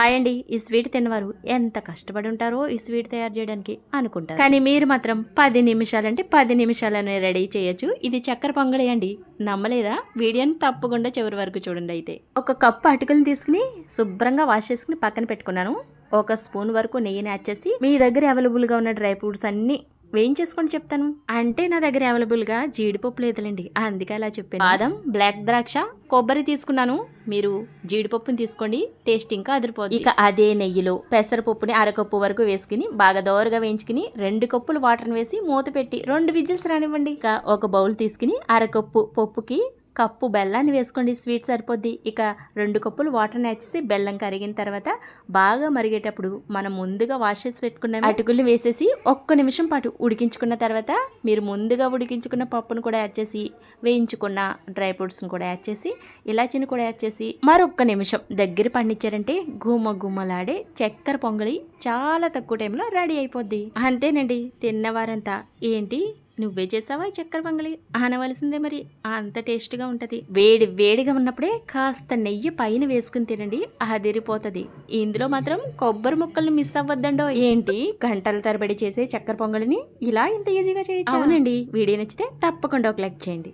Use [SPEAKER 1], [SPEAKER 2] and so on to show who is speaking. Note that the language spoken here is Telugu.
[SPEAKER 1] హాయ్ అండి ఈ స్వీట్ తిన్నవారు ఎంత కష్టపడి ఉంటారో ఈ స్వీట్ తయారు చేయడానికి అనుకుంటారు. కానీ మీరు మాత్రం పది నిమిషాలంటే పది నిమిషాలనే రెడీ చేయొచ్చు. ఇది చక్కెర పొంగలి అండి. నమ్మలేదా? వీడియోని తప్పకుండా చివరి వరకు చూడండి అయితే. ఒక కప్పు అటుకులను తీసుకుని శుభ్రంగా వాష్ చేసుకుని పక్కన పెట్టుకున్నాను. ఒక స్పూన్ వరకు నెయ్యిని యాడ్ చేసి మీ దగ్గర అవైలబుల్గా ఉన్న డ్రై ఫ్రూట్స్ అన్ని వేయించేసుకొని చెప్తాను? అంటే నా దగ్గర అవైలబుల్గా జీడిపప్పు లేదులేండి. అందుకే అలా చెప్పాను. బాదం బ్లాక్ ద్రాక్ష కొబ్బరి తీసుకున్నాను. మీరు జీడిపప్పుని తీసుకోండి. టేస్ట్ ఇంకా అదిరిపోతుంది ఇక అదే నెయ్యిలో పెసరపప్పుని అరకప్పు వరకు వేసుకుని బాగా దోరగా వేయించుకుని రెండు కప్పులు వాటర్ వేసి మూత పెట్టి రెండు విజిల్స్ రానివ్వండి. ఇక ఒక బౌల్ తీసుకుని అరకప్పు పప్పుకి కప్పు బెల్లాన్ని వేసుకోండి స్వీట్ సరిపోద్ది. ఇక రెండు కప్పులు వాటర్ని వేసేసి బెల్లం కరిగిన తర్వాత బాగా మరిగేటప్పుడు మనం ముందుగా వాష్ చేసి పెట్టుకున్న అటుకులు వేసేసి ఒక్క నిమిషం పాటు ఉడికించుకున్న తర్వాత మీరు ముందుగా ఉడికించుకున్న పప్పును కూడా యాడ్ చేసి వేయించుకున్న డ్రై ఫ్రూట్స్ని కూడా యాడ్ చేసి ఇలాచీని కూడా యాడ్ చేసి మరొక్క నిమిషం దగ్గర పండించారంటే గుమ్మ గుమ్మలాడే చక్కెర పొంగలి చాలా తక్కువ టైంలో రెడీ అయిపోద్ది. అంతేనండి తిన్నవారంతా ఏంటి? నువ్వే చేసావా ఈ చక్కెర పొంగలి? అనవలసిందే మరి. అంత టేస్ట్గా ఉంటుంది. వేడి వేడిగా ఉన్నప్పుడే కాస్త నెయ్యి పైన వేసుకుని తినండి. అదిరిపోతుంది. ఇందులో మాత్రం కొబ్బరి ముక్కల్ని మిస్ అవ్వద్దండో ఏంటి? గంటల తరబడి చేసే చక్కెర పొంగలిని ఇలా ఇంత ఈజీగా చేయొచ్చు అవునండి. వీడియో నచ్చితే తప్పకుండా ఒక లైక్ చేయండి.